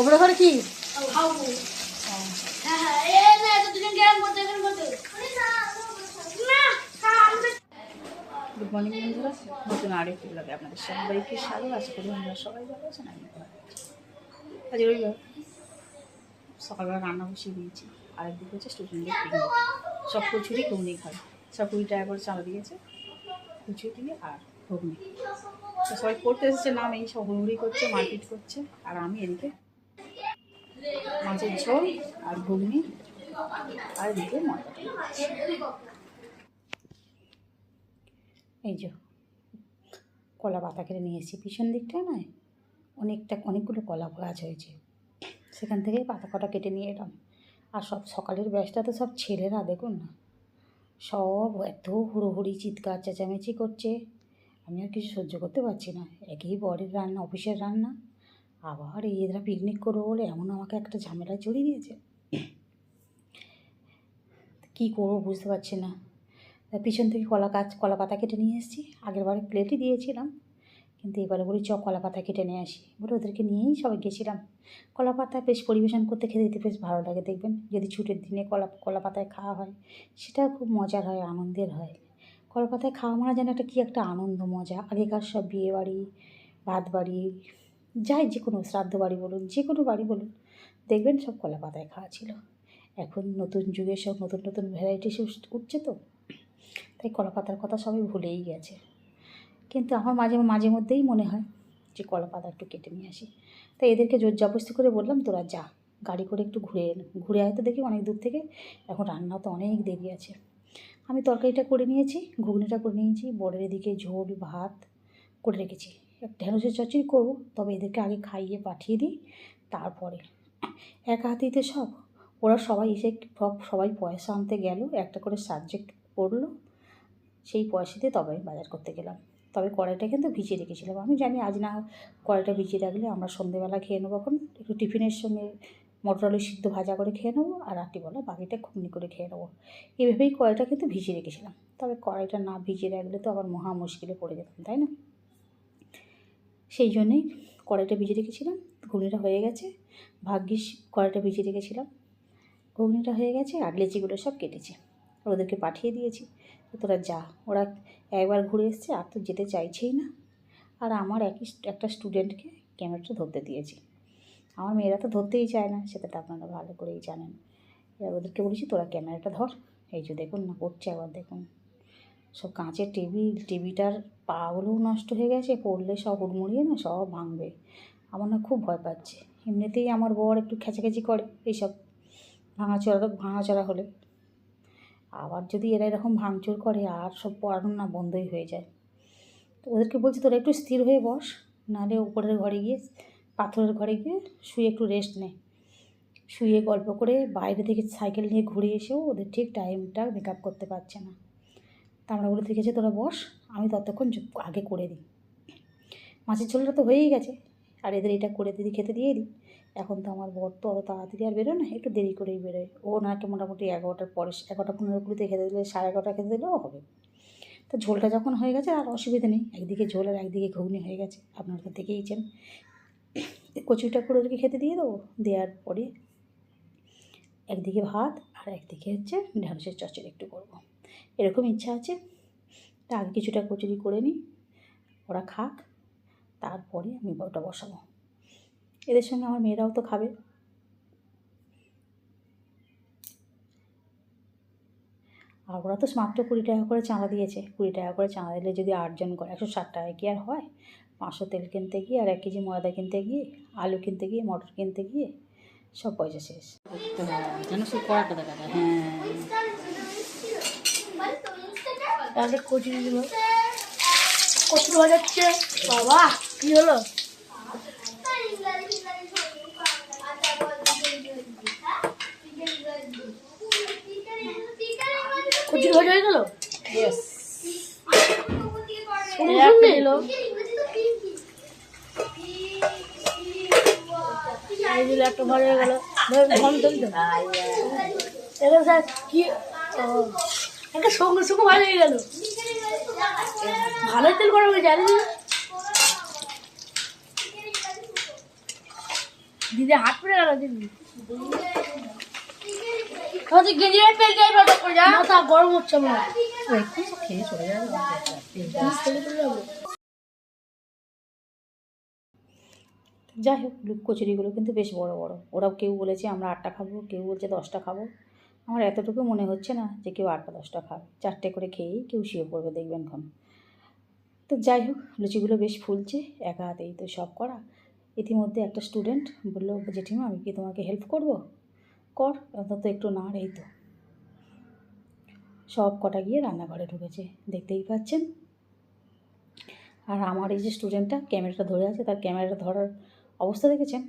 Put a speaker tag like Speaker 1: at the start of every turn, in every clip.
Speaker 1: ওপরে ঘরে কি? গুড মর্নিং বন্ধুরা নতুন আরেকটি ব্লগে আপনাদের সবাইকে স্বাগত। আশা করি আমরা সবাই ভালো আছেন আমি আজ রবিবার। সকালবেলা রান্না বসিয়ে দিয়েছি। আরেকদিকে হচ্ছে স্টুডেন্টদের পিকনিক সব কচুরি, ঘুগনি খায় সব কুড়ি টাকা করে চাল দিয়েছে। কুচুরি দিয়ে আর ঘুগনি। সবাই পড়তে এসেছে, নাম এই সব হুড়ি করছে, মারপিট করছে। আর আমি এদিকে মাছের ঝোল আর ঘুগনি আর মজা এই যে কলা পাতা কেটে নিয়ে এসেছি। পিছন দিকটা নয় অনেকটা, অনেকগুলো কলা গাছ হয়েছে। সেখান থেকে পাতা কটা কেটে নিয়ে এলাম। আর সব সকালের ব্যাসটা তো সব ছেলেরা, দেখুন না। সব এত হুড়োহুড়ি চিৎকার, চেঁচামেচি করছে। আমি আর কিছু সহ্য করতে পারছি না। একই বরের রান্না, অফিসের রান্না। আবার এই এরা পিকনিক করব বলে এমন আমাকে একটা ঝামেলায় জড়িয়ে দিয়েছে। কী করব বুঝতে পারছি না। পিছন থেকে কলা গাছ, কলা পাতা কেটে নিয়ে এসেছি। আগের বারে প্লেটই দিয়েছিলাম, কিন্তু এবারে বলি চ কলা পাতা কেটে নিয়ে আসি। বলে ওদেরকে নিয়েই সবাই গেছিলাম। কলা পাতা বেশ পরিবেশন করতে খেতে দিতে বেশ ভালো লাগে দেখবেন। যদি ছুটির দিনে কলা কলা পাতায় খাওয়া হয় সেটাও খুব মজার হয়, আনন্দের হয়। কলা পাতায় খাওয়া মানে যেন একটা কী একটা আনন্দ, মজা। আগেকার সব বিয়ে বাড়ি ভাত বাড়ি যাই যে কোনো শ্রাদ্ধ বাড়ি বলুন, যে কোনো বাড়ি বলুন, দেখবেন সব কলা পাতায় খাওয়া ছিল। এখন নতুন যুগে সব নতুন নতুন ভ্যারাইটি উঠছে তো, তাই কলা পাতার কথা সবাই ভুলেই গেছে। কিন্তু আমার মাঝে মাঝে মধ্যেই মনে হয় যে কলা পাতা একটু কেটে নিয়ে আসি। তাই এদেরকে জোর জবরদস্তি করে বললাম, তোরা যা, গাড়ি করে একটু ঘুরে ঘুরে হয়তো দেখি অনেক দূর থেকে, এখন রান্না তো অনেক দেরি আছে। আমি তরকারিটা করে নিয়েছি, ঘুগনিটা করে নিয়েছি বড়ের এদিকে ঝোল, ভাত করে রেখেছি। ঢেঁড়সের চচ্চড়ি করব, তবে এদেরকে আগে খাইয়ে পাঠিয়ে দিই, তারপরে এক হাতিতে সব। ওরা সবাই এসে সব, সবাই পয়সা আনতে গেল, একটা করে সাবজেক্ট পড়ল, সেই পয়সাতে তবে আমি বাজার করতে গেলাম। তবে কড়াইটা কিন্তু ভিজিয়ে রেখেছিলাম। আমি জানি আজ না কড়াইটা ভিজিয়ে রাখলে আমরা সন্ধেবেলা খেয়ে নেব এখন, একটু টিফিনের সঙ্গে মটর আলু সিদ্ধ ভাজা করে খেয়ে নেব, আর রাত্রিবেলা বাকিটা ঘুগনি করে খেয়ে নেব। এইভাবেই কড়াইটা কিন্তু ভিজিয়ে রেখেছিলাম। তবে কড়াইটা না ভিজিয়ে রাখলে তো আবার মহা মুশকিলে পড়ে যেতাম, তাই না? সেই জন্যেই কড়াইটা ভিজিয়ে রেখেছিলাম। ঘুগনিটা হয়ে গেছে। ভাগ্যিস কড়াইটা ভিজিয়ে রেখেছিলাম। ঘুগনিটা হয়ে গেছে আর লেচিগুলো সব কেটেছে। ওদেরকে পাঠিয়ে দিয়েছি। তোরা যা। ওরা একবার ঘুরে এসছে, আর তো যেতে চাইছেই না। আর আমার একই একটা স্টুডেন্টকে ক্যামেরাটা ধরতে দিয়েছি। আমার মেয়েরা তো ধরতেই চায় না, সেটা তো আপনারা ভালো করেই জানেন। এবার ওদেরকে বলেছি, তোরা ক্যামেরাটা ধর। এই যে দেখুন না, করছে আবার দেখুন। সব কাঁচের টেবিল টিভিটার পাগুলোও নষ্ট হয়ে গেছে, পড়লে সব হুড়মুড়িয়ে না সব ভাঙবে। আমার না খুব ভয় পাচ্ছে। এমনিতেই আমার বর একটু খেঁচাখেচি করে এইসব ভাঙাচোরা ভাঙাচোরা হলে। আবার যদি এরা এরকম ভাঙচুর করে, আর সব পড়ানো না বন্ধই হয়ে যায়। তো ওদেরকে বলছি, তোরা একটু স্থির হয়ে বস। নাহলে উপরের ঘরে গিয়ে, পাথরের ঘরে গিয়ে শুয়ে একটু রেস্ট নে। শুয়ে গল্প করে বাইরে থেকে সাইকেল নিয়ে ঘুরে এসেও ওদের ঠিক টাইমটা মেক আপ করতে পারছে না। আমরা বলে ঠিক আছে তোরা বস, আমি ততক্ষণ আগে করে দিই। মাছের ঝোলটা তো হয়েই গেছে, আর এদের এটা করে দিদি, খেতে দিয়ে দিই। এখন তো আমার বর তো অত তাড়াতাড়ি আর বেরোয় না, একটু দেরি করেই বেরোয়। ও নাকি মোটামুটি এগারোটার পরে, এগারোটা পনেরো কুড়িতে খেতে দিলে, সাড়ে এগারোটা খেতে দিলেও হবে। তো ঝোলটা যখন হয়ে গেছে, আর অসুবিধা নেই, একদিকে ঝোল আর একদিকে ঘুগনি হয়ে গেছে, আপনারা তো দেখেইছেন। কচুরিটা করে ওদেরকে খেতে দিয়ে দেবো, দেওয়ার পরে একদিকে ভাত আর একদিকে হচ্ছে ঢ্যাঁড়সের চচ্চড়ি একটু করব। এরকম ইচ্ছা আছে? তা আগে কিছুটা কচুরি করে নিই ওরা খাক, তারপরে আমি ওটা বসাবো। এদের সঙ্গে আমার মেয়েরাও তো খাবে। আর ওরা তো মাত্র কুড়ি টাকা করে চাঁদা দিয়েছে। কুড়ি টাকা করে চাঁদা দিলে যদি আটজন করে, একশো ষাট টাকা কি আর হয়? পাঁচশো তেল কিনতে গিয়ে আর এক কেজি ময়দা কিনতে গিয়ে, আলু কিনতে গিয়ে, মটর কিনতে গিয়ে, সব পয়সা শেষ। হ্যাঁ। তাহলে কচুরি দিল
Speaker 2: বাজাচ্ছে বাবা কি হলো? কচুরি ভাজা হয়ে গেল? এলো একটা ভালো হয়ে গেল। তেল তো স্যার কি একটা সঙ্গে সঙ্গে ভালো হয়ে গেল। ভালোই তেল গরম হয়ে জানি দিদি হাত পড়ে গেল দিদি। করে গরম হচ্ছে আমার
Speaker 1: খেয়ে চলে যাবে। যাই হোক লুক কচুরিগুলো কিন্তু বেশ বড় বড়। ওরাও কেউ বলেছে আমরা আটটা খাব কেউ বলছে দশটা খাব। আমার এতটুকু মনে হচ্ছে না যে কেউ আটটা দশটা খাবে। চারটে করে খেয়েই কেউ শুয়ে পড়বে দেখবেন ক্ষণ তো যাই হোক, লুচিগুলো বেশ ফুলছে, একা হাতেই তো সব করা। ইতিমধ্যে একটা স্টুডেন্ট বলল, জেঠিমা, আমি কি তোমাকে হেল্প করব? কর, অন্তত একটু না এই তো। সব কটা গিয়ে রান্নাঘরে ঢুকেছে। দেখতেই পাচ্ছেন? আর আমার এই যে স্টুডেন্টটা ক্যামেরাটা ধরে আছে, তার ক্যামেরাটা ধরার অবস্থা দেখেছেন?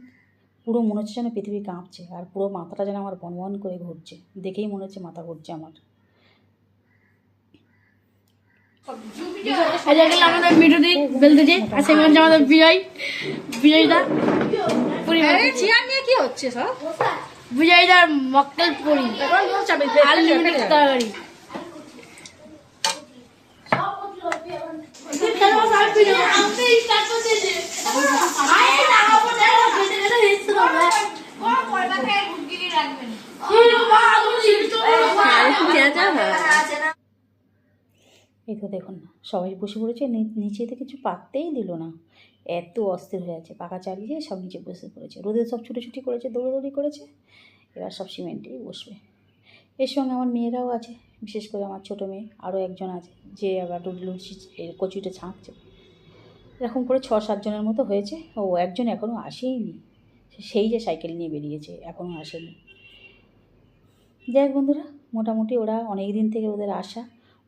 Speaker 1: পুরো মনে হচ্ছে যেন পৃথিবী কাঁপছে আর পুরো মাথাটা যেন আমার বনবন করে ঘুরছে। দেখেই মনে হচ্ছে মাথা ঘুরছে আমার।
Speaker 2: আমাদের মিঠুদি বেলতেছে আর সেখানে হচ্ছে আমাদের বিজয়। বিজয়দা
Speaker 3: নিয়ে কি হচ্ছে সব?
Speaker 2: বিজয়দার মক্কেল পরি। আনলিমিটেড তরকারি
Speaker 1: এই তো দেখুন না সবাই বসে পড়েছে, নি- নিচেতে কিছু পাততেই দিল না। এত অস্থির হয়ে আছে পাকা চালিয়ে সব নিচে বসে পড়েছে। রোদে সব ছুটোছুটি করেছে, দৌড়াদৌড়ি করেছে, এবার সব সিমেন্টেই বসবে। এর সঙ্গে আমার মেয়েরাও আছে, বিশেষ করে আমার ছোটো মেয়ে, আরও একজন আছে, যে আবার লুচি কচুটা ছাঁকছে। এরকম করে ছ সাতজনের মতো হয়েছে, ও একজন এখনও আসেইনি। সেই যে সাইকেল নিয়ে বেরিয়েছে এখনও আসেনি। যাই বন্ধুরা, মোটামুটি ওরা অনেক দিন থেকে ওদের আশা,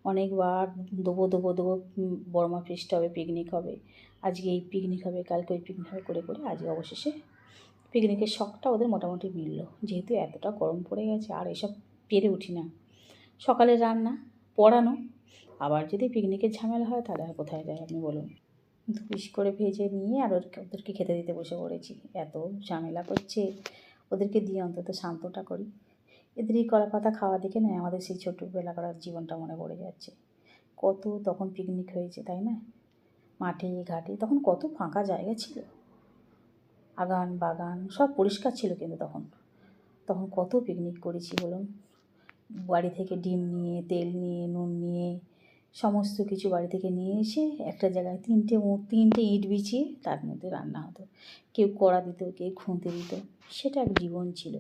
Speaker 1: অনেকবার দেবো দেবো দেবো বর্মা ফিস্ট হবে পিকনিক হবে। আজকে এই পিকনিক হবে, কালকে ওই পিকনিক হবে, করে করে আজকে অবশেষে পিকনিকের শখটা ওদের মোটামুটি মিললো। যেহেতু এতটা গরম পড়ে গেছে, আর এসব পেরে উঠি না। সকালে রান্না, পড়ানো, আবার যদি পিকনিকের ঝামেলা হয় তাহলে আর কোথায় যায় আপনি বলুন। দু পিস করে ভেজে নিয়ে আর ওদেরকে খেতে দিতে বসে পড়েছি। এত ঝামেলা করছে, ওদেরকে দিয়ে অন্তত শান্তটা করি। এদের এই কলা পাতা খাওয়া দেখে না আমাদের সেই ছোটোবেলাকার জীবনটা মনে পড়ে যাচ্ছে। কত তখন পিকনিক হয়েছে, তাই না? মাঠে, ঘাটে তখন কত ফাঁকা জায়গা ছিল। আগান বাগান সব পরিষ্কার ছিল কিন্তু তখন। তখন কত পিকনিক করেছি বলুন? বাড়ি থেকে ডিম নিয়ে তেল নিয়ে নুন নিয়ে সমস্ত কিছু বাড়ি থেকে নিয়ে এসে একটা জায়গায় তিনটে তিনটে ইট বিছিয়ে তার মধ্যে রান্না হতো। কেউ কড়া দিত কেউ খুঁতে দিত সেটা এক জীবন ছিল।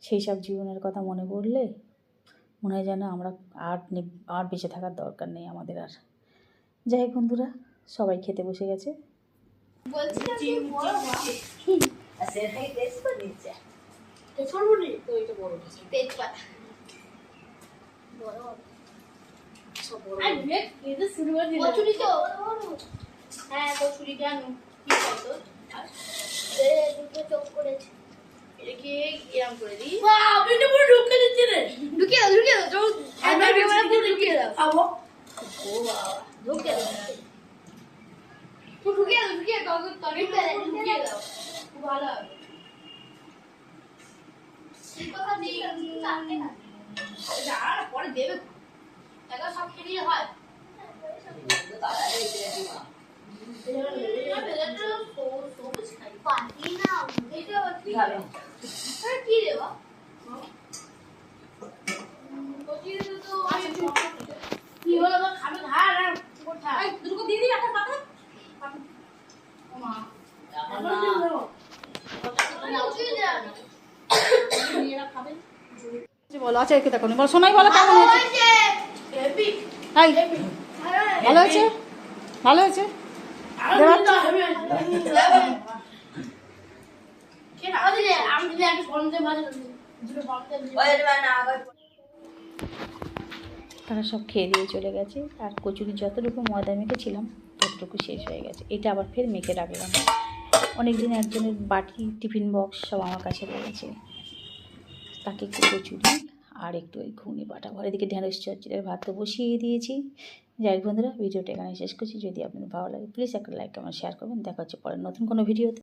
Speaker 1: সেই সব জীবনের কথা মনে পড়লে মনে হয় যেন আমরা আর নে- আর বেঁচে থাকার দরকার নেই আমাদের আর। যাই হোক বন্ধুরা সবাই খেতে বসে গেছে।
Speaker 4: তো হ্যাঁ কচুরি কেন কি কত দুটো চোখ করেছে।
Speaker 3: এটাকে এরম করে দিই?
Speaker 2: আমি তো পুরো ঢুকে দিচ্ছি রে।
Speaker 3: ঢুকিয়ে দাও ঢুকিয়ে দাও ক্যামেরা পুরো ঢুকিয়ে দাও।
Speaker 2: খাব।
Speaker 3: ঢুকিয়ে দাও। পুরো ঢুকিয়ে দাও ঢুকিয়ে দাও তবে ঢুকিয়ে দাও খুব ভালো হবে।
Speaker 4: কথা নেই চারটে না
Speaker 3: দেবে?
Speaker 4: একা সব হয়। এটা কি দেবা
Speaker 2: কি হলো? তো খাবে ধার কোথায়
Speaker 3: দুটো দিয়ে দিই একটা পাতা
Speaker 2: মা এখন কি দেবো
Speaker 4: কচুরি দেওয়া
Speaker 3: মেয়েরা খাবে
Speaker 1: বলো আছে কে দেখো বলো, সোনাই, বলো, কেমন হয়েছে? হাই ভালো হয়েছে? ভালো হয়েছে? তারা সব খেয়ে দিয়ে চলে গেছে, আর কচুরি যতটুকু ময়দা মেখেছিলাম, ততটুকু শেষ হয়ে গেছে। এটা আবার ফের মেখে রাখলাম। অনেকদিন একজনের বাটি, টিফিন বক্স সব আমার কাছে রয়েছে। তাকে একটু কচুরি আর একটু ওই ঘুগনি বাটা। ঘর দিকে ঢেঁড়স, চচ্চড়ের ভাত তো বসিয়ে দিয়েছি। যাই বন্ধুরা, ভিডিওটা এখানে শেষ করছি। যদি আপনার ভালো লাগে প্লিজ একটা লাইক কমেন্ট শেয়ার করবেন। দেখা হচ্ছে পরে নতুন কোনো ভিডিওতে।